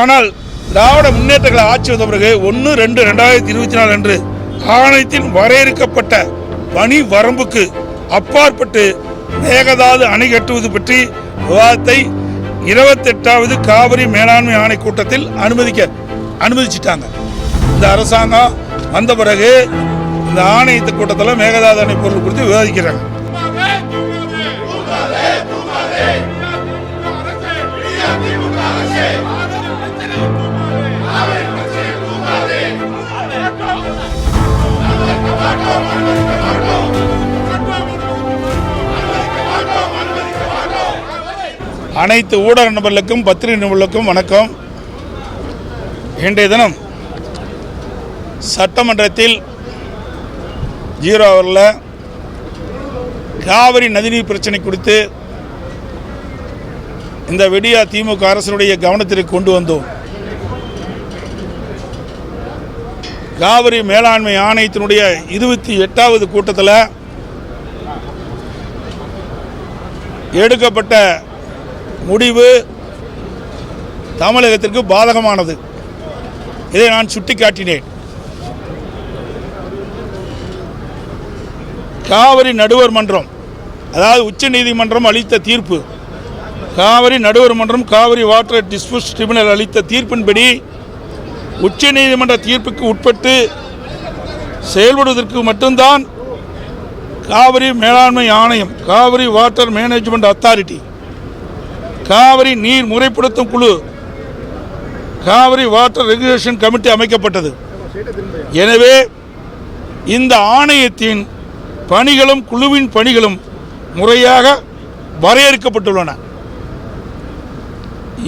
ஆனால் திராவிட முன்னேற்றங்களை ஆட்சி வந்த பிறகு ஒன்று ரெண்டு ரெண்டாயிரத்தி இருபத்தி நாலு அன்று ஆணையத்தின் வரையறுக்கப்பட்ட பணி வரம்புக்கு அப்பாற்பட்டு மேகதாது அணை கட்டுவது பற்றி விவாதத்தை இருபத்தெட்டாவது காவிரி மேலாண்மை ஆணை கூட்டத்தில் அனுமதிக்க அனுமதிச்சிட்டாங்க. இந்த அரசாங்கம் வந்த பிறகு இந்த ஆணையத்து கூட்டத்தில் மேகதாது அணை பொருள் குறித்து விவாதிக்கிறாங்க. அனைத்து ஊடக நபர்களுக்கும் பத்திரிகை நிபுணர்களுக்கும் வணக்கம். இன்றைய தினம் சட்டமன்றத்தில் ஜீரோ அவரில் காவிரி நதிநீர் பிரச்சனை குறித்து இந்த விடியா திமுக அரசினுடைய கவனத்திற்கு கொண்டு வந்தோம். காவிரி மேலாண்மை ஆணையத்தினுடைய இருபத்தி எட்டாவது கூட்டத்தில் எடுக்கப்பட்ட முடிவு தமிழகத்திற்கு பாதகமானது. இதை நான் சுட்டிக்காட்டினேன். காவிரி நடுவர் மன்றம் அதாவது உச்ச நீதிமன்றம் அளித்த தீர்ப்பு. காவிரி நடுவர் மன்றம் காவிரி வாட்டர் டிஸ்பியூட் ட்ரிபியூனல் அளித்த தீர்ப்பின்படி உச்ச நீதிமன்ற தீர்ப்புக்கு உட்பட்டு செயல்படுவதற்கு மட்டும்தான் காவிரி மேலாண்மை ஆணையம் Cauvery water management authority Cauvery நீர் முறைப்படுத்தும் குழு காவிரி வாட்டர் ரெகுலேஷன் கமிட்டி அமைக்கப்பட்டது. எனவே இந்த ஆணையத்தின் பணிகளும் குழுவின் பணிகளும் முறையாக வரையறுக்கப்பட்டுள்ளன.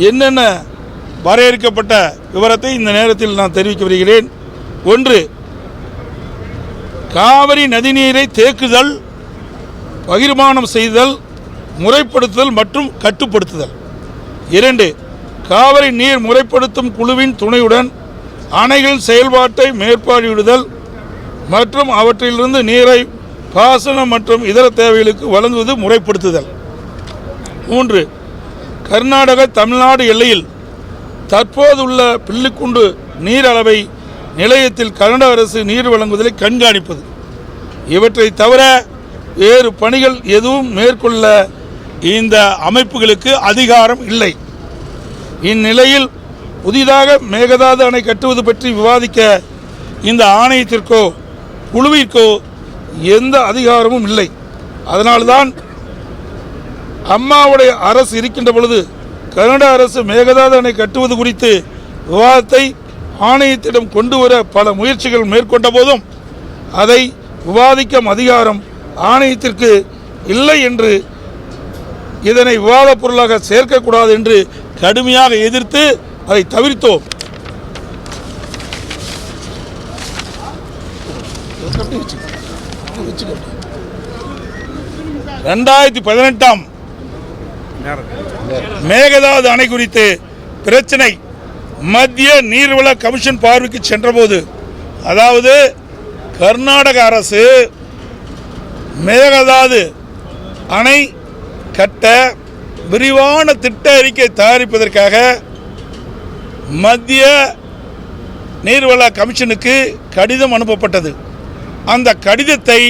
என்னென்ன வரையறுக்கப்பட்ட விவரத்தை இந்த நேரத்தில் நான் தெரிவிக்க வருகிறேன் ஒன்று காவிரி நதிநீரை தேக்குதல் பகிர்மானம் செய்தல் முறைப்படுத்துதல் மற்றும் கட்டுப்படுத்துதல். இரண்டு காவிரி நீர் முறைப்படுத்தும் குழுவின் துணையுடன் அணைகளின் செயல்பாட்டை மேற்பார்வையிடுதல் மற்றும் அவற்றிலிருந்து நீரை பாசனம் மற்றும் இதர தேவைகளுக்கு வழங்குவது முறைப்படுத்துதல். மூன்று கர்நாடக தமிழ்நாடு எல்லையில் தற்போதுள்ள பில்லுக்குண்டு நீர் அளவை நிலையத்தில் கர்நாடக அரசு நீர் வழங்குவதை கண்காணிப்பது. இவற்றை தவிர வேறு பணிகள் எதுவும் மேற்கொள்ள இந்த அமைப்புகளுக்கு அதிகாரம் இல்லை. இந்நிலையில் புதிதாக மேகதாது அணை கட்டுவது பற்றி விவாதிக்க இந்த ஆணையத்திற்கோ குழுவிற்கோ எந்த அதிகாரமும் இல்லை. அதனால்தான் அம்மாவுடைய அரசு இருக்கின்ற பொழுது கனடா அரசு மேகதாது அணை கட்டுவது குறித்து விவாதத்தை ஆணையத்திடம் கொண்டு வர பல முயற்சிகள் மேற்கொண்ட போதும் அதை விவாதிக்கும் அதிகாரம் ஆணையத்திற்கு இல்லை என்று இதனை விவாதப் பொருளாக சேர்க்கக்கூடாது என்று கடுமையாக எதிர்த்து அதை தவிர்த்தோம். ரெண்டாயிரத்தி பதினெட்டாம் மேகதாது அணை குறித்து பிரச்சனை. மத்திய நீர்வள கமிஷன் பார்வைக்கு சென்றபோது அதாவது கர்நாடக அரசு மேகதாது அணை கட்ட விரிவான திட்ட அறிக்கை தயாரிப்பதற்காக மத்திய நீர்வள கமிஷனுக்கு கடிதம் அனுப்பப்பட்டது. அந்த கடிதத்தை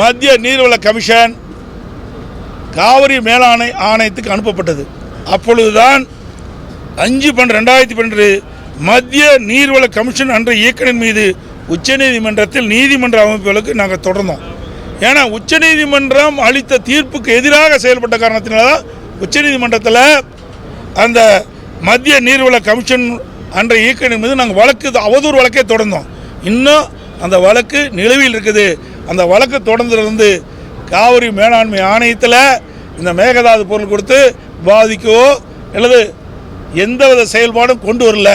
மத்திய நீர்வள கமிஷன் காவிரி மேலாணை ஆணையத்துக்கு அனுப்பப்பட்டது. அப்பொழுதுதான் அஞ்சு பன்னெண்டு ரெண்டாயிரத்தி பன்னெண்டு மத்திய நீர்வள கமிஷன் அன்ற இயக்குனர் மீது உச்சநீதிமன்றத்தில் நீதிமன்ற அமைப்புகளுக்கு நாங்கள் தொடர்ந்தோம். ஏன்னா உச்சநீதிமன்றம் அளித்த தீர்ப்புக்கு எதிராக செயல்பட்ட காரணத்தினால தான் உச்சநீதிமன்றத்தில் அந்த மத்திய நீர்வள கமிஷன் அன்ற இயக்குனர் மீது நாங்கள் வழக்கு அவதூறு வழக்கே தொடர்ந்தோம். இன்னும் அந்த வழக்கு நிலுவையில் இருக்குது. அந்த வழக்கு தொடர்ந்துலேருந்து காவிரி மேலாண்மை ஆணையத்தில் இந்த மேகதாது பொருள் கொடுத்து பாதிக்கவோ அல்லது எந்தவித செயல்பாடும் கொண்டு வரல.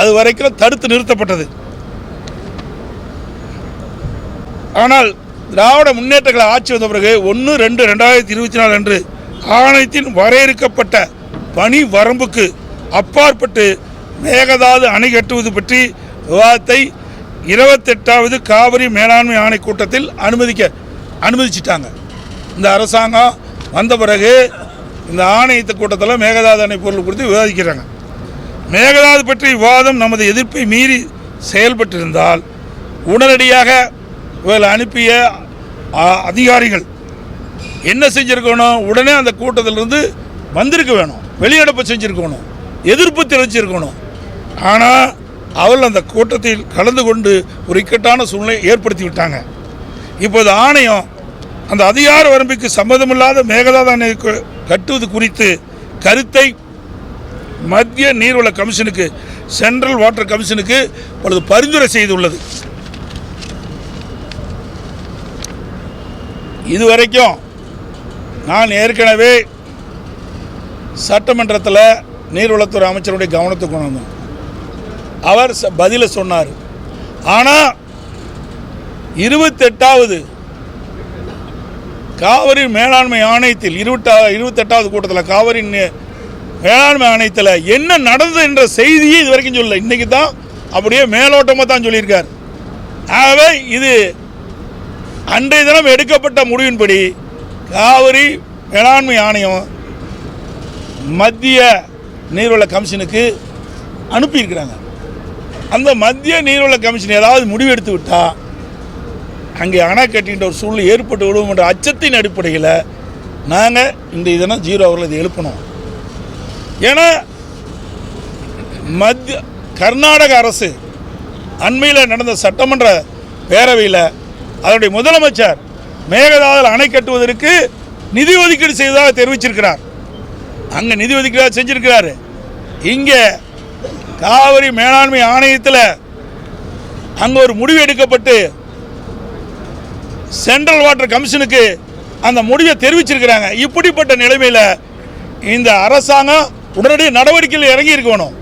அது வரைக்கும் தடுத்து நிறுத்தப்பட்டது. ஆனால் திராவிட முன்னேற்றங்களை ஆட்சி வந்த பிறகு ஒன்று ரெண்டு ரெண்டாயிரத்தி இருபத்தி நாலு அன்று ஆணையத்தின் வரையறுக்கப்பட்ட பணி வரம்புக்கு அப்பாற்பட்டு மேகதாது அணை கட்டுவது பற்றி விவாதத்தை இருபத்தெட்டாவது காவிரி மேலாண்மை ஆணை கூட்டத்தில் அனுமதிக்க அனுமதிச்சிட்டாங்க. இந்த அரசாங்கம் வந்த பிறகு இந்த ஆணையத்து கூட்டத்தில் மேகதாது அணை பொருள் குறித்து விவாதிக்கிறாங்க. மேகதாது பற்றி விவாதம் நமது எதிர்ப்பை மீறி செயல்பட்டிருந்தால் உடனடியாக இவர்கள் அனுப்பிய அதிகாரிகள் என்ன செஞ்சுருக்கணும்? உடனே அந்த கூட்டத்திலிருந்து வந்திருக்க வேணும். வெளியடப்பு செஞ்சுருக்கணும். எதிர்ப்பு தெரிவிச்சிருக்கணும். ஆனால் அவள் அந்த கூட்டத்தில் கலந்து கொண்டு ஒரு இக்கட்டான சூழ்நிலை ஏற்படுத்தி விட்டாங்க. இப்போது ஆணையம் அந்த அதிகார வரம்புக்கு சம்மதமில்லாத மேகதாது கட்டுவது குறித்து கருத்தை மத்திய நீர்வள கமிஷனுக்கு சென்ட்ரல் வாட்டர் கமிஷனுக்கு இப்பொழுது பரிந்துரை செய்துள்ளது. இதுவரைக்கும் நான் ஏற்கனவே சட்டமன்றத்தில் நீர்வளத்துறை அமைச்சருடைய கவனத்துக்கு கொண்டு வந்தோம் அவர் ச- பதிலை சொன்னார். ஆனால் இருபத்தெட்டாவது காவிரி மேலாண்மை ஆணையத்தில் இருபத்தா இருபத்தெட்டாவது கூட்டத்தில் காவிரி மேலாண்மை ஆணையத்தில் என்ன நடந்தது என்ற செய்தியை இது வரைக்கும் சொல்லலை. இன்றைக்கி தான் அப்படியே மேலோட்டமாக தான் சொல்லியிருக்கார். ஆகவே இது அன்றைய தினம் எடுக்கப்பட்ட முடிவின்படி காவிரி மேலாண்மை ஆணையம் மத்திய நீர்வள கமிஷனுக்கு அனுப்பியிருக்கிறாங்க. அந்த மத்திய நீர்வள கமிஷன் ஏதாவது முடிவு எடுத்து விட்டால் அங்கே அணை கட்டின்ற ஒரு சூழ்நிலை ஏற்பட்டு விடும் என்ற அச்சத்தின் அடிப்படையில் நாங்கள் இந்த இதனம் ஜீரோ அவரில் இதை எழுப்பணும். ஏன்னா மத்திய கர்நாடக அரசு அண்மையில் நடந்த சட்டமன்ற பேரவையில் அதனுடைய முதலமைச்சர் மேகதாதுல அணை கட்டுவதற்கு நிதி ஒதுக்கீடு செய்ததாக தெரிவிச்சிருக்கிறார். அங்கே நிதி ஒதுக்கீடாக செஞ்சிருக்கிறாரு. இங்கே காவிரி மேலாண்மை ஆணையத்தில் அங்கே ஒரு முடிவு எடுக்கப்பட்டு சென்ட்ரல் வாட்டர் கமிஷனுக்கு அந்த முடிவை தெரிவிச்சிருக்கிறாங்க. இப்படிப்பட்ட நிலைமையில் இந்த அரசாங்கம் உடனடி நடவடிக்கையில் இறங்கி இருக்கணும்